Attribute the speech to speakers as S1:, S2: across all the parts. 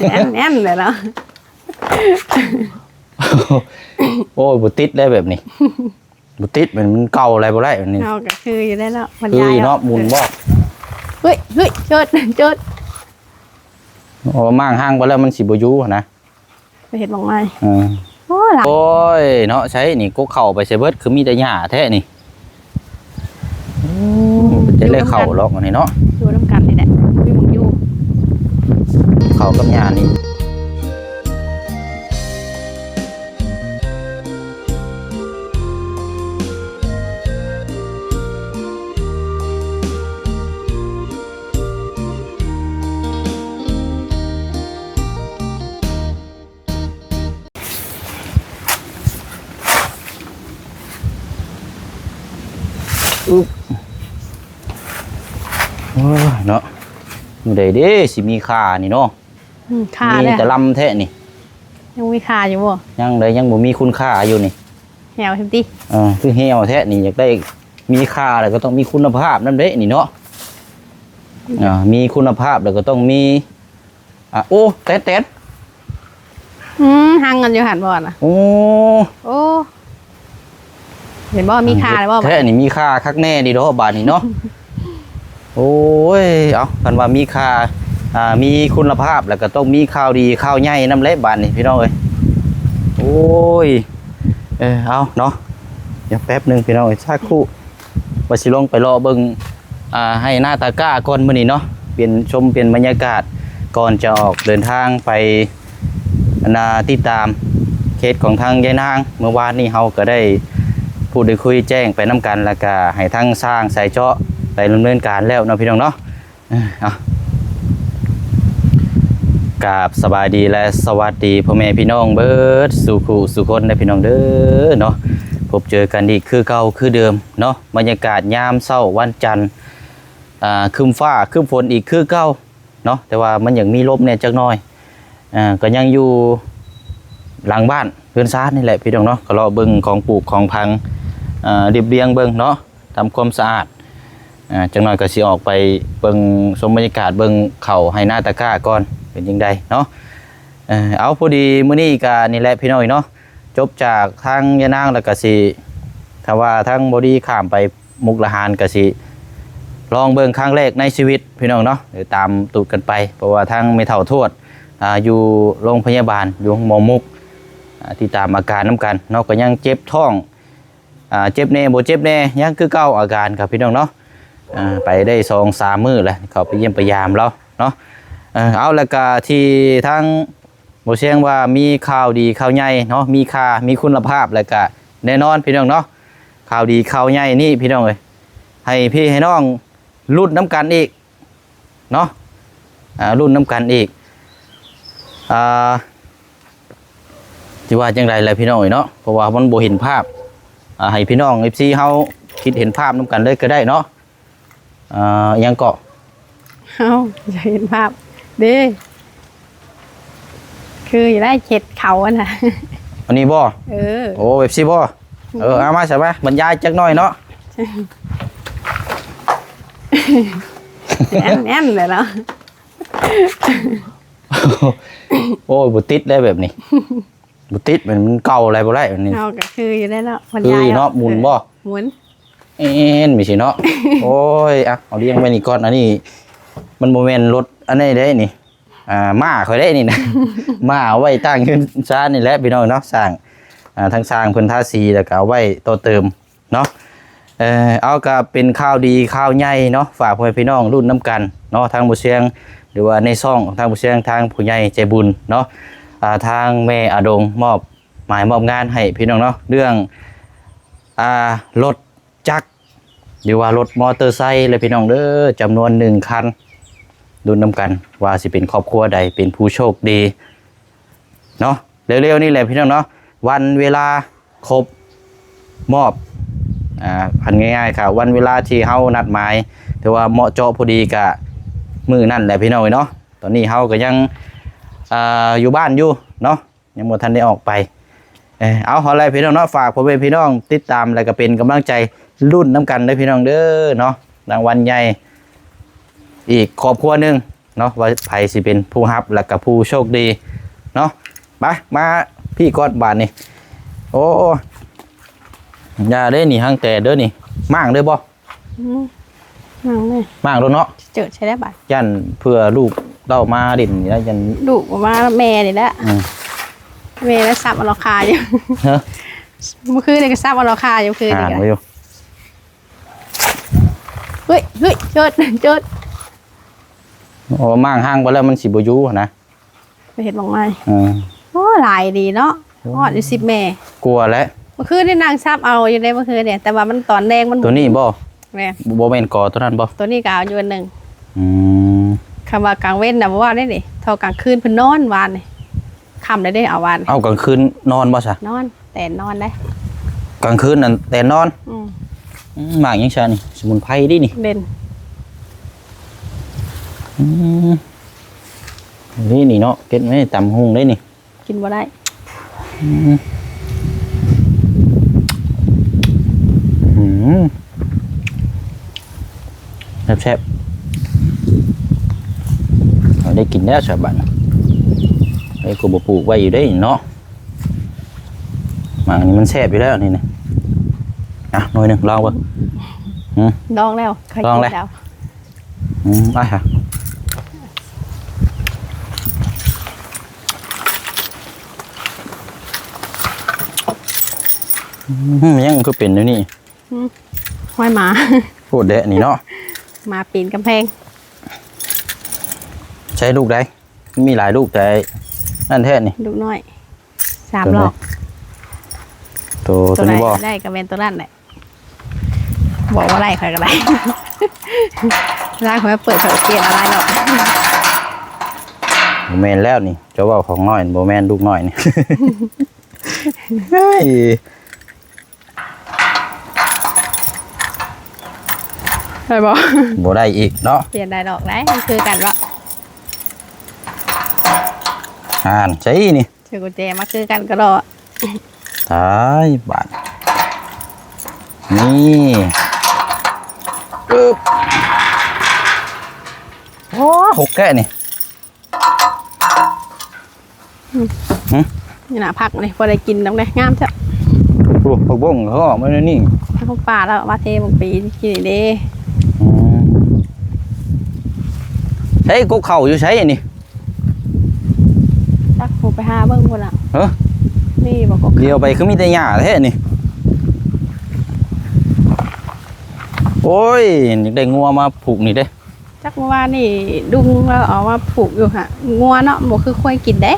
S1: แน่นแน่นเลยเนาะ
S2: โอ้ยบุติดได้แบบนี้บุติดมันมันเก่าอะไรบ่ได้แบบนี้
S1: เอาก็คืออยู่ได้แล้วมัน
S2: คื
S1: ยา
S2: อยเนาะหมุนบ่
S1: เฮ้ยเฮ้ยเจิดเจิด
S2: โอ้มั่างห้างไปแล้วมันสิบ่อยู่หั้นนะ
S1: ไปเห็นบอกไม้
S2: อ่า
S1: โอ้หลัง
S2: โอ้ยเนาะใช้นี่ก็เข้าไปใส่เบิดคือมีแต่หญ้าแท้นี่จะเลยเข้าล็อกอันนี้เนาะ
S1: ดูน้ำกันนี่แหละพี่มึงอยู่
S2: เขากับหญ้านี่โอ้ยเนาะมื้อใดเด้สิมีค่านี่เนาะ
S1: อืมคา
S2: มี
S1: เนี่ย
S2: แต่ลำแท้นี่
S1: ยังมีคาอยู่บ่
S2: ยังเลยยังบ่มีคุณค่าอยู่นี่
S1: แหวเห็นติ
S2: เอ่าคือเหี่ยวแท้นี่อยากได้มีค่าแล้วก็ต้องมีคุณภาพนั่นเด้นี่เนาะอ่ามีคุณภาพแล้วก็ต้องมีอะโอ้แต๊ดแต๊ด
S1: อืมหังกันอยู่หันบ่อนอะ
S2: โอ้
S1: โอ้เห็นบ่มีคาเลยบ่
S2: แท้นี่มีค่าคักแน่ดีเนาะบาดนี้เนาะโอ้ยเอาคันว่ามีค่าอ่า มีคุณภาพแล้วก็ต้องมีข้าวดีข้าวใหญ่น้ำเละบาดนี้พี่น้องเอ้ยโอ้ยเออเอาเนาะเดี๋ยวแป๊บหนึ่งพี่น้องเอ้ยสักครู่ว่าสิลงไปรอเบิ่งอ่าให้หน้าตาก้าก่อนมื้อนี้เนาะเปลี่ยนชมเปลี่ยนบรรยากาศก่อนจะออกเดินทางไปนาติดตามเคสของทางยายนาง เมื่อวานนี้เฮาก็ได้พูดได้คุยแจ้งไปน้กันแล้วก็ให้ทั้งสร้างสายเจาะไปดำเนินการแล้วเนาะพี่น้องเนาะอ้ยเอา กราบสบายดีและสวัสดีพ่อแม่พี่น้องเบิร์ดสู่ครูสู่คนนะพี่น้องเด้อเนาะพบเจอกันอีกคือเก่าคือเดิมเนาะบรรยากาศยามเช้าวันจันทร์อ่าครึมฟ้าครึมฝนอีกคือเก่าเนาะแต่ว่ามันยังมีลมเนี่ยจักหน่อยอ่าก็ยังอยู่หลังบ้านเพื่อนซ่านนี่แหละพี่น้องเนาะก็รอเบิ่งของปลูกของพังอ่าเรียบเรียงเบิ่งเนาะทำความสะอาดอ่าจังหน่อยก็สิออกไปเบิ่งชมบรรยากาศเบิ่งเข่าให้หน้าตะกร้าก่อน เป็นยังไงเนาะเอาพอดีมื้อนี้ก็นี่แหละพี่น้อยเนาะจบจากทางยะนางแล้วก็สิถ้าว่าทางบอดี้ข้ามไปมุกละหารก็สิลองเบิ่งครั้งแรกในชีวิตพี่น้องเนาะเดี๋ยวตามตูดกันไป เพราะว่าทางไม่เท่าโทษอ่าอยู่โรงพยาบาลอยู่หมอมุกที่ตามอาการน้ำกันเนาะก็ยังเจ็บท้องอ่าเจ็บแน่บ่เจ็บแน่ยังคือเก้าอาการครับพี่น้องเนาะอ่าไปได้สองสามมื้อแล้วเขาไปเยี่ยมไปยามแล้วเนาะ เออเอาแล้วก็ที่ทั้งบ่เชียงว่ามีข่าวดีข่าวใหญ่เนาะมีค่ามีคุณภาพแล้วก็แน่นอนพี่น้องเนาะข่าวดีข่าวใหญ่นี่พี่น้องเอ้ยให้พี่ให้น้องรุ่นน้ำกันอีกเนาะอ่ารุ่นน้ำกันอีกอ่าสิว่าจังไรเล่ะพี่น้องเอ้ยเนาะเพราะว่ามันบ่เห็นภาพอ่าให้พี่น้อง FC เฮาคิดเห็นภาพนํกันเลยก็ได้เนาะอ่ายังเกาะ
S1: เอาจะเห็นภาพ ด้คืออยู่ได้เข็ดเขาอะนะ
S2: อันนี้บ่
S1: เออ
S2: โอ้ FC บ่เออเอามาใช่ไหมบรรยายจักหน่อยเนาะ
S1: แน่นแน่นเลยเนาะ
S2: โอ้ยบ่ติดได้แบบนี้บ่ติดมันมันเก่าอะไรบ่ได้แบบนี้
S1: เอาก็คืออยู่ได้แล้วมัน
S2: คื
S1: ยา
S2: อยเนาะหมุนบ่
S1: หมุน
S2: เอ็นไม่ใช่เนาะโอ้ยอะเอาเลี้ยงไว้นี่ก่อนอันนี้ มันบ่แม่นรถอันนี้ได้นี่อ่าม้าค่อยได้นี่นะม้าเอาไว้ตั้งขึ้นซ่านนี่แหละพี่น้องเนาะสร้างอ่าทั้งสร้างเพิ่นทาสีแล้วก็เอาไว้ต่อเติมเนาะเออเอาก็เป็นข้าวดีข้าวใหญ่เนาะฝากพ่อแม่พี่น้องรุ่นน้ำกันเนาะทางบุเชียง หรือว่าในซ่องทางบุเชียงทางผู้ใหญ่ใจบุญเนาะอ่าทางแม่อาดงมอบหมายมอบงานให้พี่น้องเนาะเรื่องอ่ารถจักรหรือว่ารถมอเตอร์ไซค์เลยพี่น้องเด้อจำนวนหนึ่งคัน รุ่นน้ำกันว่าสิเป็นครอบครัวใดเป็นผู้โชคดีเนาะเร็วๆนี่แหละพี่น้องเนาะวันเวลาครบมอบอ่าพันง่ายๆครับวันเวลาที่เฮานัดหมายถือว่าเหมาะเจาะพอดีกับมือนั่นแหละพี่น้อยเนาะตอนนี้เฮาก็ยังอ่าอยู่บ้านอยู่เนาะยังบ่ทันได้ออกไปเออเอาเออะไรพี่น้องเนาะฝากพ่อแม่พี่น้องติดตามแล้วก็เป็นกำลังใจรุ่นน้ำกันเด้พี่น้องเด้อเนาะรางวัลใหญ่ อีกครอบครัวหนึงเนาะว่าไผสิเป็นผู้รับและก็ผู้โชคดีเนาะไปมาพี่กอดบาทนี่โอ้อย่าเด้นี่ห้างแต่เด้อนี่มั่างเด้อบ่
S1: อืมนั่งเลย
S2: มั่างแล้วเนาะ
S1: เจอใช้ได้บัตร
S2: ยันเพื่อลูกเต้ามาดินนี่นะยัน
S1: ดุมาแม่นี่แหละ
S2: อืม
S1: แม่แล้วซับเอาราคาอยู่
S2: เฮ้อ
S1: เมื่อคืนนี่ก็ซับเอาราคาอยู่เมื่อคืน
S2: ห่าง
S1: นี่
S2: ไว้
S1: ก็
S2: อยู่
S1: เฮ้ยเฮ้ยเจิดเจิด
S2: โอ้มั่างห้างไปแล้วมันสิบ่อยู่นะ
S1: ไปเห็นบ้างไหม
S2: อืม
S1: โอ้หลายดีเนาะฮอดอยู่สิบแม่
S2: กลัวแล้ว
S1: เมื่อคืนนี่นางซับเอาอยู่ในเมื่อคืนเนี่ยแต่ว่ามันตอนแดงมัน
S2: ตัวนี้บ่
S1: แม่
S2: บ่แม่นกอตัวนั้นบ่
S1: ตัวนี้ก็เอาอยู่อันหนึ่ง
S2: อืม
S1: คำว่ากลางเว้นนะบ่ว่าได้ดิเท่ากลางคืนเพิ่นนอนวานนี่ค่ำได้ได้เอาวาน
S2: เอากลางคืนนอนบ่ซะ
S1: นอน แต่นอนได้
S2: กลางคืนนั่นแต่นอน
S1: อืม
S2: อืมหมากยังชานี่สมุนไพรดินี่
S1: เด่น
S2: อืม นี่นี่เนาะเก็ดไว้ตำหุงได้นี่
S1: กินบ่ได้
S2: อืมแซ่บๆเอาได้กินแล้วสบัดไอ้กูบ่ปลูกไว้อยู่ได้เนาะหมากอันนี้มันแซ่บอยู่แล้วนี่นะอะหน่อยหนึงลองเบ่
S1: ดองแล้วเคย
S2: ดอง
S1: กิน
S2: แล้ว
S1: แล้ว
S2: อืมได้ค่ะ อืมยังคือเป็นอยู่นี่
S1: ห้อยหมา
S2: พูดเดะนี่เนาะ
S1: หมาปีนกำแพง
S2: ใช้ลูกได้ มีหลายลูกแต่นั่นแท้นี่
S1: ลูกน้อยสาม
S2: ตัวไหน
S1: หลอก
S2: ตัวตัว
S1: ไหน
S2: นี้บ่
S1: ได้ก็เป็นตัวนั้นแหละบอกว่าไรใครก็ได้ร่างเขาไม่เปิดเผยเปลี่ยนอะไรหรอก
S2: โบแมนแล้วนี่เจะว่าของน้อยโบแมนลูกน้อยนี่ เฮ้ย
S1: ใช่บอก
S2: โบได้อีกเนาะ
S1: เปลี่ยนได้ดอกได้มันคือกันว่า
S2: อ่านใช่นี่
S1: ถือกุญแจมาคือกันก็รอ
S2: ตายบาทนี่ปึ๊บโอ้หกแก่นี่
S1: นี่นะผักเลยพอได้กินน้ำเลยงามจ้ะ
S2: โอ้ผักบุ้งเขาออกมาแล้วนี่
S1: ถ้าเขาป่าแล้วมาเทบางปีกินอีกเด้
S2: อืม เฮ้ยกุ๊กเข่าอยู่ใช่นี่
S1: จักผมไปหาเบิ้งคนละ
S2: เฮ้อ
S1: นี่บอกก็
S2: เดียวไปคือมีแต่หญ้าแท้นี่โอ้ยอยากได้งัวมาผูกนี่เด้
S1: จักเมื่อวานนี่ดุงแล้วเอามาผูกอยู่ค่ะงัวเนาะบอกคือควายกินเด้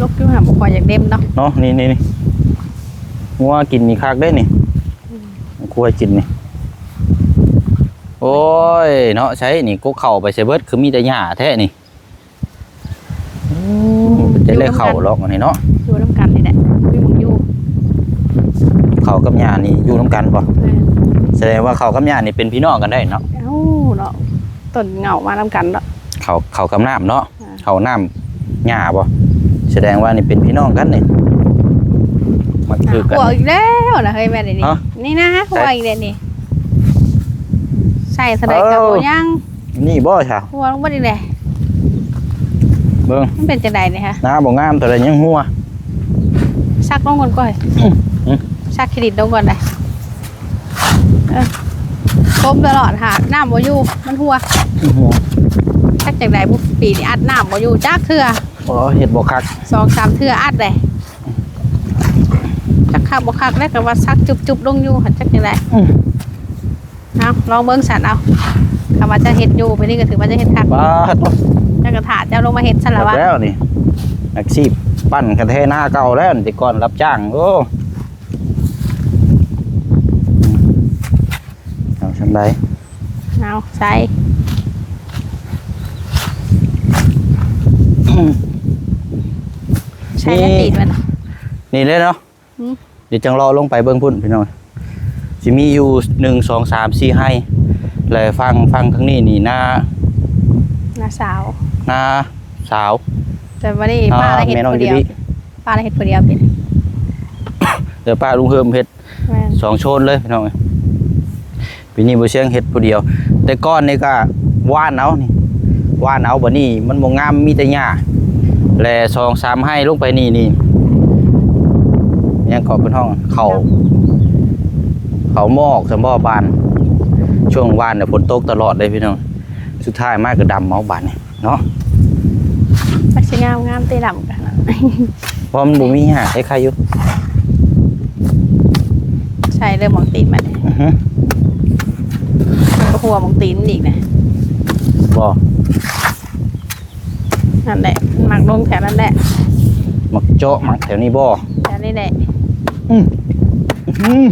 S1: ลกอยู่ค่ะบอกควายอยากเด็มเนาะ
S2: เนาะนี่นี่นี่งัวกินนี่คักได้นี่ควายกินนี่ โอ้ยเนาะใช้นี่กุ๊กเข่าไปใส่เบิดคือมีแต่หญ้าแท้นี่อืมเป็นจะได้เข่าหรอกอันนี้เนาะ
S1: อยู่น้ำกันนี่แหละมีหมึงอยู่
S2: เข่ากับหญ้านี่อยู่น้ำกันป่ะ
S1: เออ
S2: แสดงว่าเข่ากับหญ้านี่เป็นพี่น้องกันได้เนาะ
S1: เอ้าเนาะต้นเหงามาน้ำกันเนาะ
S2: เขาเขากำน้ำเนาะ
S1: อ่า
S2: เขาน้ำหญ้าบ่แสดงว่านี่เป็นพี่น้องกันนี่มันคือกัน
S1: หัวอีกแล้วนะเฮ้ยแม่เดี๋ยวนี้
S2: ฮะ
S1: นี่นะหัวอีกเดี๋ยวนี้ ใส่สไลด์กับ
S2: เอ้า
S1: โบยัง
S2: นี่บ่ใช่
S1: หัวลงบ่ดีเลย
S2: เบิ่ง
S1: มันเป็นจังไดเนี่ยฮะ
S2: หน้าบ่งามแต่ละยังหัว
S1: ซักลงก่อนก่อน
S2: อืม
S1: ซักเครดิตลงก่อนเลยเออคมตลอดค่ะน้ำบ่อยู่มันหัว
S2: หัว
S1: ชักจังไดบุปีนี่อัดน้ำบ่อยู่จักเทื่อ
S2: อ๋อเฮ็ดบ่คัก
S1: สองสามเทื่ออัดเลยจักคักบ่คักแล้วก็ว่าซักจุบๆลงอยู่หันจักจังได
S2: อืม
S1: เอาลองเบิ่งสันเอาคำว่าจะเฮ็ดอยู่ไปนี่ก็ถือว่าจะเฮ็ดคัก
S2: บาดบ่
S1: จักระถาเจ้าลงมาเฮ็ดซั่นละวะ
S2: แล้วนี่อาชีพปั้นกระเทหน้าเก่าแล้วนี่แต่ก่อนรับจ้างโอ้เอาชันใด
S1: เอาใส่ใช้แล้วติดมัน
S2: นี่เลยเนาะ
S1: อืม
S2: เดี๋ยวจังรอลงไปเบิ่งพุ่นพี่น้อง สิมีอยู่หนึ่งสองสามสี่ให้เลยฟังฟังข้างนี้นี่หน้า
S1: น้าสาว
S2: หน้าสาว
S1: แต่วันนี้ป้าละเฮ็ด
S2: แม่น้อง
S1: คน
S2: ยู
S1: เดียว
S2: ริ
S1: ป้าละเฮ็ดคนเดียวเป็น
S2: เดี๋ยวป้าลุงเฮิมเฮ็ด
S1: แม่น
S2: สองโชนเลยพี่น้องปีนี้บ่เชียงเฮ็ดผู้เดียว แต่ก้อนนี่ก็ว่านเอานี่ว่านเอาบ่นี่มันบ่งามมีแต่หญ้าแลซองสามให้ลงไปนี่นี่ยังเกาะเป็นห้องเขา เขาหมอกสมบ่บาน ช่วงวานเนี่ยฝนตกตลอดเลยพี่น้อง สุดท้ายมากก็ดำเมาบานนี่เนาะ
S1: มันสิงามงามเตะดำกันนะ
S2: เพราะมันบ่มีหญ้าใครๆอยู่
S1: ใช่เริ่มมองตีนมาเนี่ย
S2: อือฮึ
S1: มันก็หัวมองตีนมันอีกนะ
S2: บ่
S1: นั่นแหละมันหมักลงแถวนั้นแหละ
S2: มักเจาะมักแถวนี้บ่
S1: แถวนี้แหละ
S2: อืมอืมอืม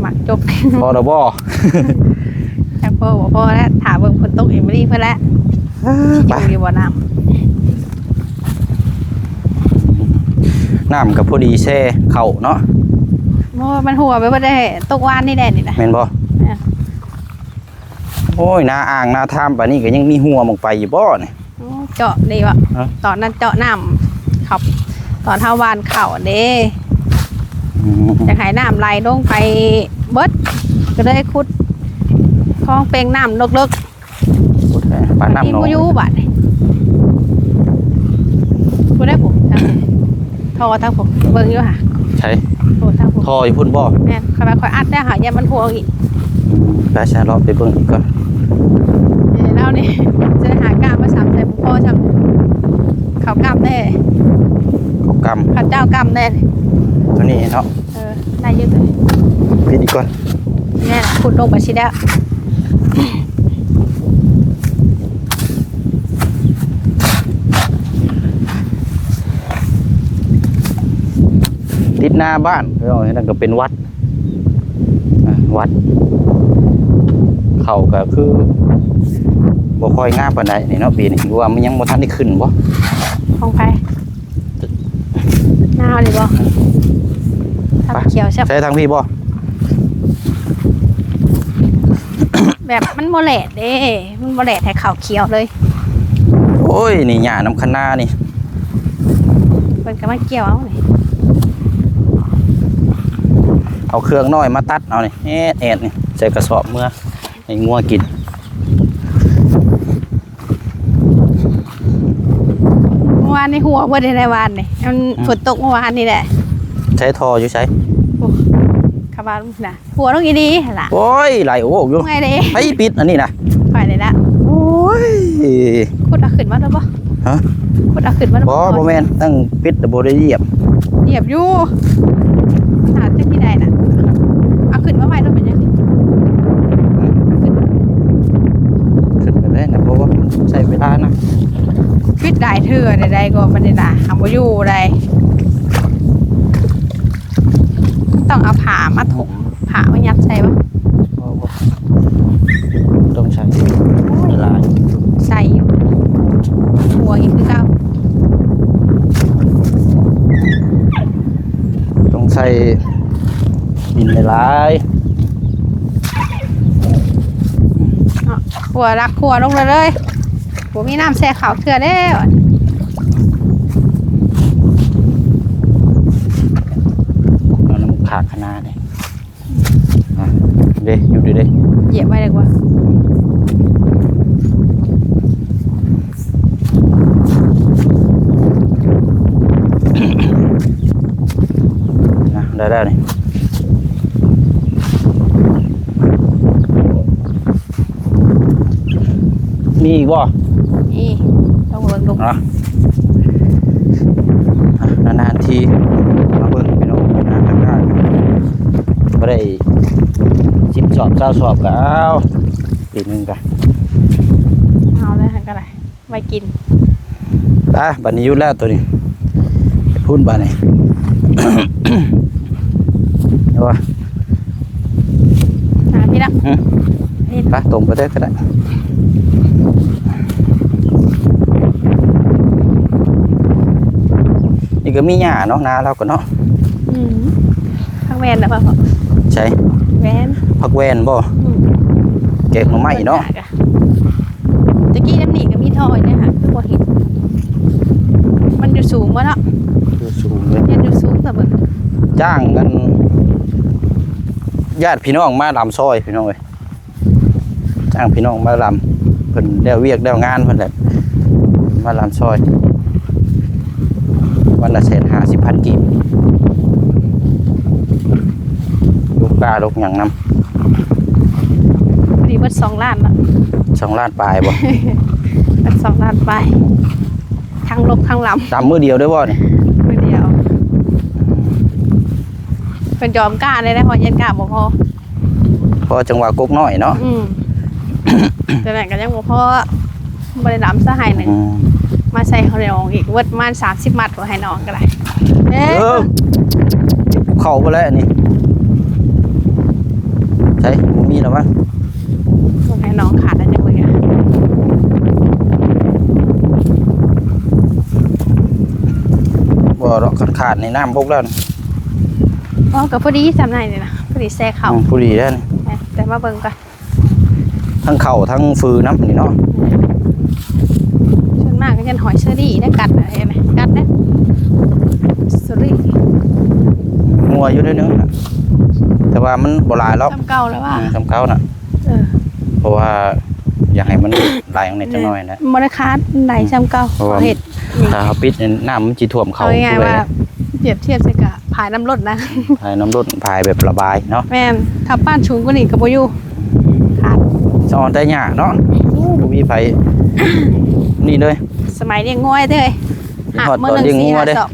S1: หมักจบ
S2: พอแล้วบ่
S1: แต่พ่อบอกพ่อแล้วถามเบิ่งฝนตกเอ็มรี่เพื่อนแล้ว
S2: ไป
S1: อยู่อยู่บ่น้
S2: น้ำกับพอดีแช่เข่าเนาะำ
S1: โอ้ยมันหัวไปบ่ได้ตกวานนี่แดดนี่นะ
S2: แม่นบ่
S1: แม่น
S2: โอ้ยนาอ่างนาทามปานนี้ก็ยังมีหัวมองไปอยู่บ่เนี่ย
S1: โอ้เจาะดีวะ
S2: ฮะ
S1: ตอนนั้นเจาะน้ำครับ ตอนเท่าวานเข่าเด้
S2: อืม
S1: จะหายน้ำไหลลงไปเบิดก็เลยขุดคลองเปลงน้ำเลิก
S2: พูดแท้
S1: ๆ
S2: ปานน้ำหนอง
S1: กูอยูบัดกูได้ผมทางทอทางผมเบิ่งอยู่ค่ะ
S2: ใช่
S1: โทรทางผม
S2: ทออยู่พุ่นบ่
S1: แม่นคอยมาคอยอัดได้ค่ะอย่ามันหัวอีก
S2: อืมไปชาเลาะไปเบิ่งอีกก่อน
S1: เดี๋ยวเรานี่จะหากล้ามมาสามใส่บุพ่อจำเขากล้ามแน่
S2: เขาก
S1: เขาเจ้ากล้ามแน่ำ
S2: ตัวนี้เนาะ
S1: เออได้อยืดเลย
S2: ปิดอีกก่อน
S1: แน่ขุดลงไปชิแล้ว
S2: ติดหน้าบ้านเอ้ยนั่นก็เป็นวัดอะวัด เขาก็คือบ่ค่อยงามปานใดนี่เนาะปีนี้เพราะว่ามันยังบ่ทันได้ขึ้นบ่
S1: ของไป หน้าเลยบ่ทำเขียวใช่
S2: ใช้ทางพี่บ่
S1: แบบมันโมเลดเด้มันโมเลดให้ขาวเขียวเลย
S2: โอ้ย นี่หญ้าน้ำคะนานี่
S1: มันก็มาเกี่ยวเอานี่
S2: เอาเครื่องน้อยมาตัดเอานี่แอดแอดนี่ใส่กระสอบเมื่อให้งัวกิน
S1: เมื่อ วานในหัวเมื่อในวานนี่มันฝนตกเมื่อวานนี่แหละ
S2: ใช้ทออยู่ใช้
S1: ขบานนะหัวต้องอีดีล่ะ
S2: โอ้ยไหลโอ้อยู่
S1: ไงเด้
S2: ไอ้ปิดอันนี้นะ
S1: ไปเลยละ
S2: โอ้ย
S1: ขุดเอาขึ้นมาแล้วบ่
S2: ฮะ
S1: ขุดเอาขึ้นมาแล้ว
S2: บ่บ่แม่นตั้งปิดแต่บ่ได้เหยียบ
S1: เหยียบอยู่หาจากที่ใดน่ะเอาขึ้นมาไว้ต้องเป็นยังไงขึ้นมา
S2: ขึ้นไปเลยนะเพราะว่ามันใช้เวลานะ
S1: ฟิตได้เถื่อใดๆก็มันนี่ล่ะหาบ่อยู่ใดต้องเอาผ้ามาถมผ้ามายัดใส่บ่
S2: บ่บ่ต้องใช้เวลา
S1: ใส่อยู่หัวอีกคือเก่า
S2: ต้องใช้ดินหลาย
S1: เนาะหัวรักหัวลงเลยเลย หัวมีน้ำแช่ขาวเถื่อแล้ว
S2: ๆเอาน้ำขาดขนาดนี่อะเด้อยู่ดีเด้
S1: เหยียบไว้เลยกว่า
S2: นะได้แล้วนี่มีอีกบ่
S1: นี่ต้องเบิ่งดู
S2: อะอะนานๆทีมาเบิ่งพี่น้องนะตะกร้าบ่ได้สิบสอบเก้าสอบก็เอาปีหนึงก็
S1: เอาเลยหันก็ได้ไว้กิน
S2: ตาบัดนี้อยู่แล้วตัวนี้ไปพูดบัดนี้เอาวะ
S1: หาพี่ละ
S2: อืม
S1: นี่
S2: ไปตรงไปได้ก็ได้ ก็มีหญ้าเนาะนาเราก็เนาะ
S1: อืมพักแวนนะพ่อ
S2: ใช่
S1: แวน
S2: ผักแวนบ่
S1: อืม
S2: เก็บหน่อไม้เนาะ
S1: ตะกี้น้ำหนีก็มีทอยเนี่ยค่ะคือบ่เห็น มันอยู่สูงวะเนาะ
S2: คือสูงเลย
S1: เรียนอยู่สูงแต่เบิ่ง
S2: จ้างกันญาติพี่น้องมาลำซอยพี่น้องเอ้ยจ้างพี่น้องมาลเพิ่นได้เวียกได้งานเพิ่นแหละมาลำซอย วันละแสนห้าสิบพันกีบลูกกาลูกหยังน
S1: พอดีเบิดสองล้านเนาะำ
S2: สองล้านปลายบ่
S1: เบิดสองล้านไปทั้งลบทั้งล
S2: ตามมือเดียวได้บ่นี่ำ
S1: มือเดียว เป็นยอมกล้าเลยนะพอเย็นกล้าบ่พอ
S2: พอจังหวะกกน้อยเนาะ
S1: อืม แต่ไหนก็ยังบ่พอบริดามสหายหนึ่ง
S2: อืม
S1: มาใส่เขาเรียงอีกเวิร์ดประมาณสามสิบมัดก็ให้น้องก็ได้เอ๊
S2: เออะเข้าไปแล้วอันนี่ใช่บ่มีแล้วมั้ง
S1: ให้น้องขาดแล้วจะมืออะ
S2: บ่หรอกขาดๆในน้ำบกแล้วนี่
S1: อ๋อกับพอดีจำได้เลยนะพอดีแซ่เข่า
S2: อืมผู้ดีแล้วนี่
S1: แต่มาเบิ่งก่อน
S2: ทั้งเข่าทั้งฟือน้ำนี่เนาะ
S1: ส่วน มากก็จะหอยเชอรี่ได้กัดอะไรไหมกัดนะเชอรี่
S2: งัวอยู่ด้วยนึงน่ะแต่ว่ามันบ่หลายหรอก
S1: ทำเก่าแล้วว่า
S2: อืมทำเก่าน่ะ
S1: เออ
S2: เพราะว่าอยากให้มันไหลออกในจังหน่อยนะ
S1: มรคาดไหนจำเก่า
S2: เพราะว่า
S1: เห็ด
S2: ถ้าเขาปิดนี่น้ำมันจีท่วมเขา
S1: เอาง่ายๆ
S2: เล
S1: ว่าเปรียบเทียบใส่กับผายน้ำรดนะ
S2: ให้น้ำรดพายแบบระบายเนาะ
S1: แม่นถ้าป้านชุงก็นี่กับโบอยูขาด
S2: สอนแต่ยากเนาะโอ้บ่มีไผนี่เลย
S1: สมัยเลี้ยงง่อยเด้ยหัก
S2: ฮอด
S1: เมื่อ
S2: ตอน
S1: หนึ่ง
S2: เลี้ยง
S1: สี่
S2: งัว
S1: ห้า
S2: เด้
S1: สอบ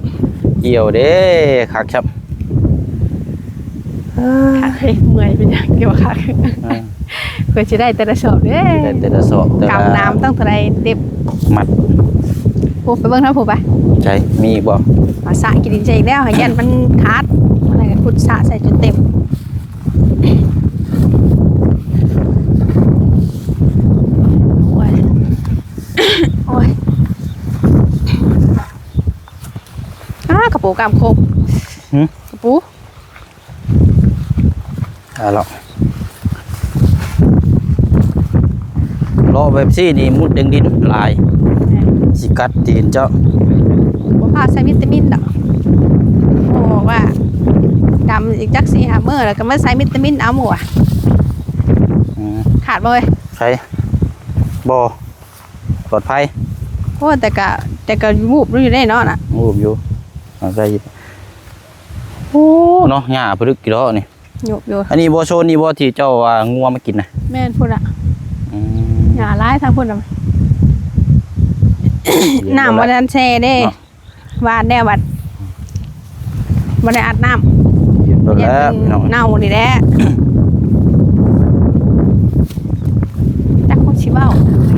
S2: เกี่ยวเด้คักครับ
S1: ขาดเฮ้ยเมื่อยเป็นอย่างเกี่ยวกับขาด
S2: อืม
S1: เพื่อจะได้แต่ละสอบเด้
S2: แต่แต่ละสอบแต่ละ
S1: กำน้ำต้องเท่าไรเด็บ
S2: มัด
S1: ผูไปเบิ่งเท่าผูไป
S2: ใจมีอีกบ่
S1: มาสระกินดินใจอีกแล้วให้ยันมันขาดอะไรกันพุดสระใส่จนเต็มโอ้ย โอ้ยอ้า กระปูกามโคก
S2: หึ
S1: กระปู
S2: อ่าหรอกรอแบบซี่นี่มุดเด้งดินลาย สิกัดตีนเจ้า
S1: บ่พาใส่วิตามินดอกโอ้บอกว่าดำอีกจักสี่หาเมื่อแล้วก็มาใส่วิตามินเอาหมู่อะ
S2: อืม
S1: ขาดบ่เว้ย
S2: ใช่บ่ปลอดภัย
S1: โอ้แต่ก็แต่ก็วูบรู้อยู่ได้เนาะน่ะ
S2: งูบอยู่เอา ใส่อยู่โอ้เนาะหญ้าพลึกกี่ดอกนี่
S1: อยู่อยู่
S2: อันนี้บ่โซนนี่บ่ที่เจ้าว่างัวมากินนะ
S1: แม่นพุ่นอะ
S2: อื
S1: อย่าร้ายทางพุ่นอะน้ำบ่ได้อันแช่เด้วานแน่บัดบ่ได้อัดน้ำ
S2: เย็น
S1: ยั
S2: แล้วพี่น้อง
S1: เน่านี่แหละจักคนสิเว้า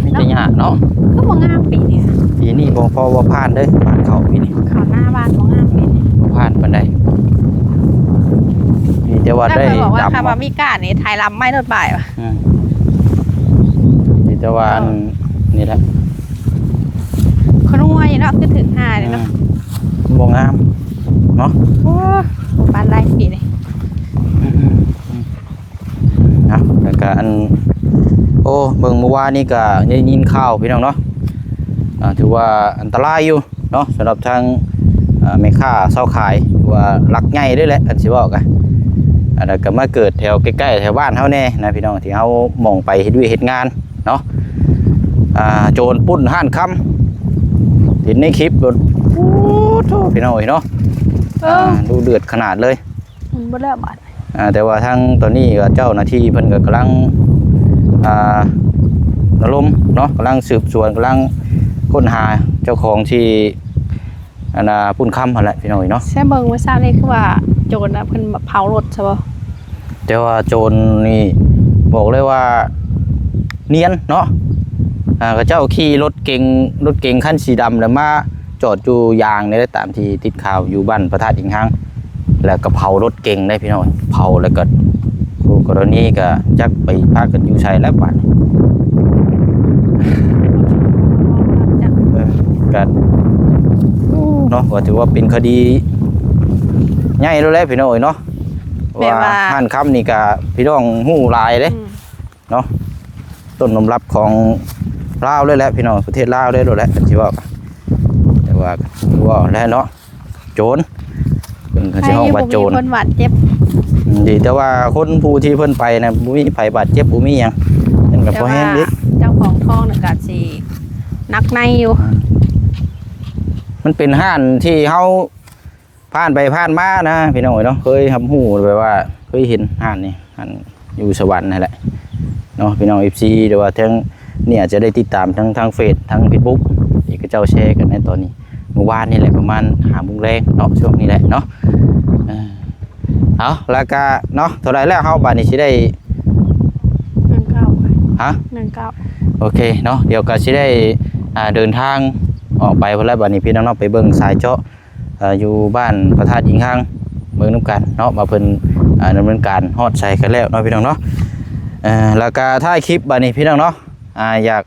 S2: มีแต่หญ้าเนาะ
S1: ก็บ่งามปีนี้
S2: ปีนี้บ่พอบ่ผ่านเด้อบ้านเขาปีนี้
S1: ข้าวหน้าบ้านบ่งามปีนี้
S2: บ่ผ่านปานใดมีแต่ ว่า
S1: แล้ว
S2: ได้
S1: เพิ่นบอกว่า
S2: ดำ
S1: คาบามิก้านี่ถ่ายลำไม่รถบ่ายว่ะ
S2: อืมมีแต่ว่าอันนี่แหละ
S1: คนงวยเนาะคือถึงห้าเลยเนาะ
S2: อืมบ่งามเนาะ
S1: โอ้บ้านไรปีนี่
S2: นะแล้วก็อัน โอ้เบิ่งเมื่อวานนี่ก็ได้ยินข่าวพี่น้องเนาะอ่าถือว่าอันตรายอยู่เนาะสำหรับทางอ่าแม่ค้าเช่าขายถือว่าลักใหญ่ด้วยแหละอันสิบอกกัน อันนั้นก็มาเกิดแถวใกล้ๆแถวบ้านเฮาแน่นะพี่น้องที่เฮามองไปเฮ็ดวิเฮ็ดงานเนาะอ่าโจรปุ้นห้านคำเห็นในคลิปรถโอ้โธ่พี่น้องเอ้ยเนาะ
S1: เอ
S2: อ่า
S1: อ
S2: ดูเดือดขนาดเลย
S1: มันบ่ได้บาด
S2: อ่าแต่ว่าทางตอนนี้ก็เจ้าหน้าที่เพิ่นก็กำลังอ่าระลมเนาะกำลังสืบสวนกำลังค้นหาเจ้าของที่อันน่ะพุ่นค่ำหั่นแหละพี่น้องเนาะ
S1: แซ่เบิ่งว่าทราบเลยคือว่า โจรน่ะเพิ่นมาเผารถใช่ป่ะ
S2: แต่ว่าโจรนี่บอกเลยว่า เนียนเนาะอ่าก็เจ้าขี่รถเก๋งรถเก๋งคันสีดำแล้วมาจอดอยู่ยางนี่ได้ตามที่ติดข่าวอยู่บ้านพระธาตุอิงหังแล้วก็เผารถเก๋งได้พี่น้องเผาแล้วก็คู่กรณีก็จักไปพากันอยู่ใช้แล้วบัด
S1: จัก
S2: เออก็เนาะก็ถือว่าเป็นคดี ใหญ่แล้วแหละพี่น้องเอ้ยเนาะ
S1: แบบว่า
S2: ห้านคำนี่ก็พี่น้องหู้หลายเด้
S1: อืม
S2: ต้นนมรับของลาวเลยแหละพี่น้องประเทศลาวเลยเลยแหละสิว่าแต่ว่าว่าแล้วเนาะโจรเป็นเขาสิห้องว่าโจร
S1: ใคบ่มีคนบาดเจ็บ
S2: อืมดีแต่ว่าคนผู้ที่เพิ่นไปนะบ่มีไผบาดเจ็บบ่มีหยังนั่นก็พอแห้งดิ
S1: จังของทองน่ะก็สินักในอยู่
S2: มันเป็นห้านที่เฮา ผ่านไปผ่านมานะพี่น้องเอ้ยเนาะเคยทำหูแบบว่าเคยเห็นห้านนี่ห้านอยู่สวรรค์นั่นแหละเนาะพี่น้อง FC หรือว่าทั้งเนี่ยจะได้ติดตามทั้งทางเฟซทั้ง Facebook ที่ก็เจ้าแชร์กันในตอนนี้เมื่อวานนี่แหละประมาณ5โมงแรงเนาะช่วงนี้แหละเนาะเออเอาแล้วก็เนาะเท่าไหรแล้วเฮาบัดนี้สิได้
S1: หนึ่งเก้า
S2: ฮะ
S1: หนึ่งเก้า
S2: โอเคเนาะเดี๋ยวก็สิได้อ่าเดินทางออกไปเพราะแล้วบัดนี้พี่น้องๆไปเบิ่งสายเจาะเอยู่บ้านพระธาตุอิงห้างเบิ่งน้ำกันเนาะมาเพิ่นดำเนินการฮอดใส่กันแล้วเนาะพี่น้องเนาะแล้วก็ท้ายคลิปบัดนี้พี่น้องเนาะอยาก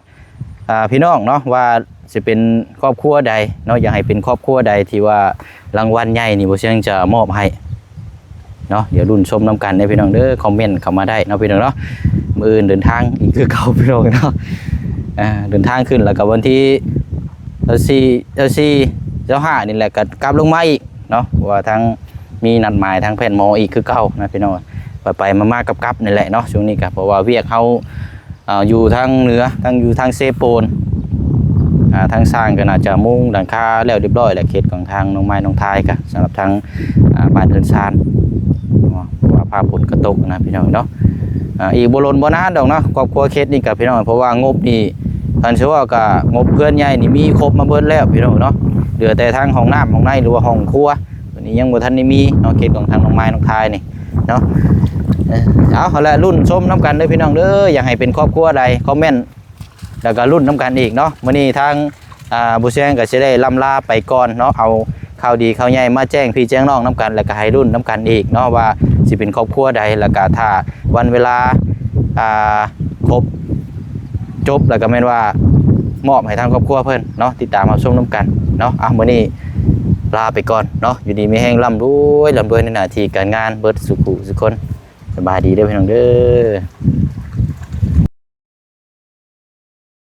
S2: พี่น้องเนาะว่าสิเป็นครอบครัวใดเนาะอยากให้เป็นครอบครัวใดที่ว่ารางวัลใหญ่นี่บ่เชียงจะมอบให้เนาะเดี๋ยวรุ่นชมน้ำกันได้พี่น้องเด้อคอมเมนต์เข้ามาได้เนาะพี่น้องเนาะมืออื่นเดินทางอีกคือเก่าพี่น้องเนาะเดินทางขึ้นแล้วก็วันที่เจ้าสี่เจ้าสี่ เจ้าห้านี่แหละก็กลับลงมาอีกเนาะว่าทางมีนัดหมายทางแผ่นหมออีกคือเก่านะพี่น้องไปไปมามากับกับนี่แหละเนาะช่วงนี้ก็เพราะว่าเวียกเขาอยู่ทางเหนือทางอยู่ทางเซโปนทางสร้างก็น่าจะมุ่งหลังคาแล้วเรียบร้อยแหละเขตของทางน้องไม้น้องทายก็สำหรับทางบ้านเทินซานว่าภาพผลกระตกนะพี่น้องเนาะอีกบรนบนานดอกเนาะครอบครัวเคสนี่กับพี่น้องเพราะว่างบนี่ อันเชื่อว่าก็งบเพื่อนใหญ่นี่มีครบมาเบิดแล้วพี่น้องเนาะเหลือแต่ทางห้องน้ำห้องในหรือว่าห้องครัวตัวนี้ยังบ่ทันได้มีเนาะเขตของทางน้องไม้น้องทายนี่เนาะเออเอาเอาละรุ่นชมน้ำกันเด้อพี่น้องเด้ออยากให้เป็นครอบครัวใดคอมเมนต์แล้วก็รุ่นน้ำกันอีกเนาะมื้อนี้ทางอ่าบุเชียงก็สิได้ล่ำลาไปก่อนเนาะเอาข่าวดีข่าวใหญ่มาแจ้งพี่แจ้งน้องน้ำกันแล้วก็ให้รุ่นน้ำกันอีกเนาะว่าสิเป็นครอบครัวใดแล้วก็ถ้าวันเวลาอ่าครบ จบแล้วก็แม่นว่ามอบให้ทางครอบครัวเพิ่นเนาะติดตามมาชมน้ำกันเนาะอะมื้อนี้ลาไปก่อนเนาะอยู่ดีมีแห้งร่ำรวยร่ำรวยในหน้าที่การงานเบิดสุขุสุขคนสบายดีเด้อพี่น้องเด้อ